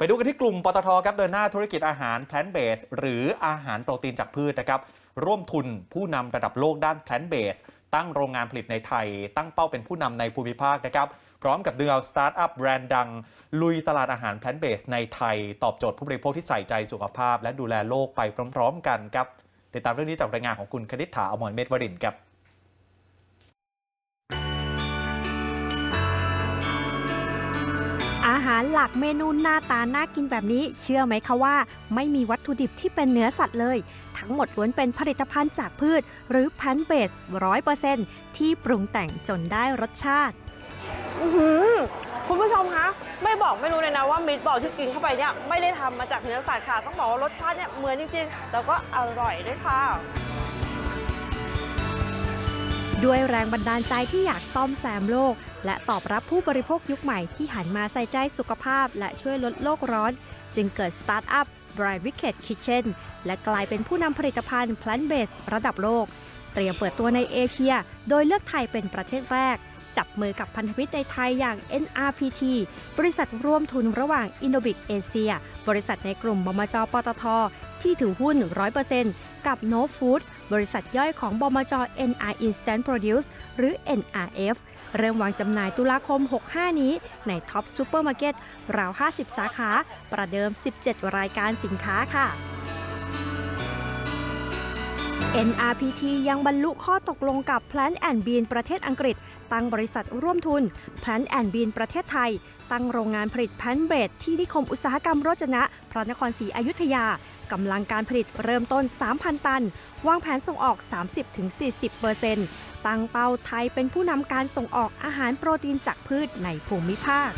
ไปดูกันที่กลุ่มปตทครับเดินหน้าธุรกิจอาหารแพลนเบสหรืออาหารโปรตีนจากพืชนะครับร่วมทุนผู้นำระดับโลกด้านแพลนเบสตั้งโรงงานผลิตในไทย ตั้งเป้าเป็นผู้นำในภูมิภาคนะครับพร้อมกับดึงเอาสตาร์ทอัพแบรนด์ดัง ลุยตลาดอาหารแพลนเบสในไทย ตอบโจทย์ผู้บริโภคที่ใส่ใจสุขภาพ และดูแลโลกไปพร้อม ๆ กันครับติดตามเรื่องนี้จากรายงานของคุณคณิษฐาอมรเมธวรินทร์ครับาหารหลักเมนูหน้าตาน่ากินแบบนี้ เชื่อไหมคะว่า ไม่มีวัตถุดิบที่เป็นเนื้อสัตว์เลย ทั้งหมดล้วนเป็นผลิตภัณฑ์จากพืช หรือแพนเบสร้อยเปอร์เซ็นที่ปรุงแต่งจนได้รสชาติคุณผู้ชมคะไม่บอกไม่รู้เลยนะว่ามิตบอลที่กินเข้าไปเนี่ยไม่ได้ทำมาจากเนื้อสัตว์ค่ะต้องบอกว่ารสชาติเนี่ยเหมือนจริงๆแล้วก็อร่อยด้วยค่ะ ด้วยแรงบันดาลใจที่อยากซ่อมแซมโลก และตอบรับผู้บริโภคยุคใหม่ที่หันมาใส่ใจสุขภาพ และช่วยลดโลกร้อน จึงเกิดสตาร์ทอัพ Dry Wicked Kitchen และกลายเป็นผู้นำผลิตภัณฑ์ Plant Based ระดับโลก เตรียมเปิดตัวในเอเชีย โดยเลือกไทยเป็นประเทศแรก จับมือกับพันธมิตรในไทยอย่าง NRPT บริษัทร่วมทุนระหว่าง Innobic Asia บริษัทในกลุ่มบมจปตท ที่ถือหุ้น 100%กับ No Food บริษัทย่อยของบมจ NR Instant Produce หรือ NRF เริ่มวางจำหน่ายตุลาคม 65 นี้ ในท็อปซูเปอร์มาร์เก็ตราว 50 สาขา ประเดิม 17 รายการสินค้าค่ะ NRPT ยังบรรลุข้อตกลงกับ Plant and Bean ประเทศอังกฤษ ตั้งบริษัทร่วมทุน Plant and Bean ประเทศไทย ตั้งโรงงานผลิตแพนเบรดที่นิคมอุตสาหกรรมโรจนะ พระนครศรีอยุธยา กำลังการผลิตเริ่มต้น 3,000 ตัน วางแผนส่งออก 30-40%ตั้งเป้าไทยเป็นผู้นำการส่งออกอาหารโปรตีนจากพืชในภูมิภาค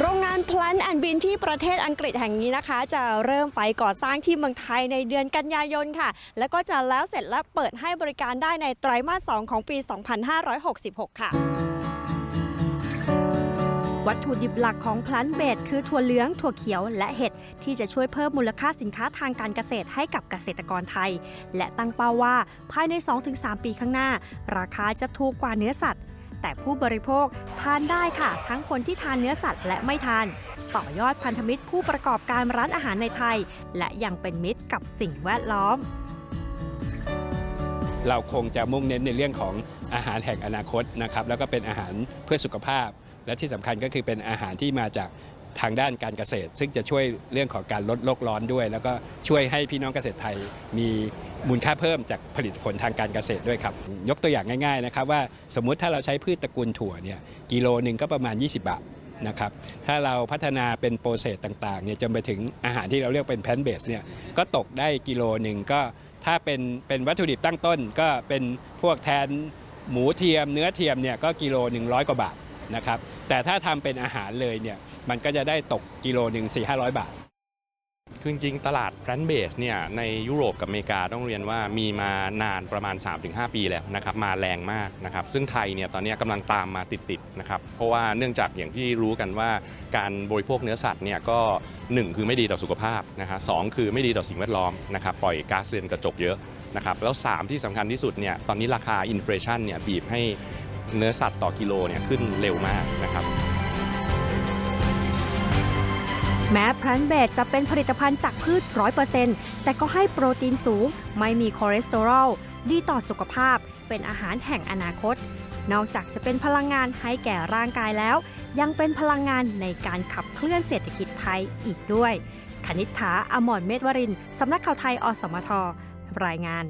โรงงาน Plant and Bean ที่ประเทศอังกฤษแห่งนี้นะคะ จะเริ่มไปก่อสร้างที่เมืองไทยในเดือนกันยายนค่ะ แล้วก็จะแล้วเสร็จและเปิดให้บริการได้ในไตรมาส 2 ของปี 2566 ค่ะ วัตถุดิบหลักของ Plant b a s e คือถั่วเหลือง ถั่วเขียว และเห็ดที่จะช่วยเพิ่มมูลค่าสินค้าทางการเกษตรให้กับเกษตรกรไทย และตั้งเป้าว่าภายใน 2-3 ปีข้างหน้า ราคาจะถูกกว่าเนื้อสัตว์ แต่ผู้บริโภคทานได้ค่ะ ทั้งคนที่ทานเนื้อสัตว์และไม่ทาน ต่อยอดพันธมิตรผู้ประกอบการร้านอาหารในไทย และยังเป็นมิตรกับสิ่งแวดล้อม เราคงจะมุ่งเน้นในเรื่องของอาหารแห่งอนาคตนะครับแล้วก็เป็นอาหารเพื่อสุขภาพ และที่สำคัญก็คือเป็นอาหารที่มาจากทางด้านการเกษตร ซึ่งจะช่วยเรื่องของการลดโลกร้อนด้วย แล้วก็ช่วยให้พี่น้องเกษตรไทยมีมูลค่าเพิ่มจากผลิตผลทางการเกษตรด้วยครับ ยกตัวอย่างง่ายๆนะครับว่าสมมุติถ้าเราใช้พืชตระกูลถั่วเนี่ยกิโลหนึ่งก็ประมาณ 20 บาทนะครับถ้าเราพัฒนาเป็นโปรเซสต่างๆเนี่ยจนไปถึงอาหารที่เราเรียกเป็นแพนเบสเนี่ยก็ตกได้กิโลหนึ่งก็ถ้าเป็นเป็นวัตถุดิบตั้งต้นก็เป็นพวกแทนหมูเทียมเนื้อเทียมเนี่ยก็กิโลหนึ่งร้อยกว่าบาท นะครับแต่ถ้าทำเป็นอาหารเลยเนี่ยมันก็จะได้ตกกิโลหนึ่งสี่ห้าร้อยบาท คือจริงตลาดแพลนเบสเนี่ยในยุโรปกับอเมริกาต้องเรียนว่ามีมานานประมาณ 3-5 ปีแล้วนะครับมาแรงมากนะครับซึ่งไทยเนี่ยตอนนี้กำลังตามมาติดๆนะครับเพราะว่าเนื่องจากอย่างที่รู้กันว่าการบริโภคเนื้อสัตว์เนี่ยก็1คือไม่ดีต่อสุขภาพนะฮะสองคือไม่ดีต่อสิ่งแวดล้อมนะครับปล่อยก๊าซเรือนกระจกเยอะนะครับแล้ว 3 ที่สำคัญที่สุดเนี่ยตอนนี้ราคาอินฟลชันเนี่ยบีบให้ เนื้อสัตว์ต่อกิโลเนี่ยขึ้นเร็วมากนะครับ แม้พลนเบดจะเป็นผลิตภัณฑ์จากพืช100%แต่ก็ให้โปรตีนสูง ไม่มีคอเลสเตอรอล ดีต่อสุขภาพ เป็นอาหารแห่งอนาคต นอกจากจะเป็นพลังงานให้แก่ร่างกายแล้ว ยังเป็นพลังงานในการขับเคลื่อนเศรษฐกิจไทยอีกด้วยคณิษฐาอมรเมธวรินทรสำนักข่าวไทยอสมท รายงาน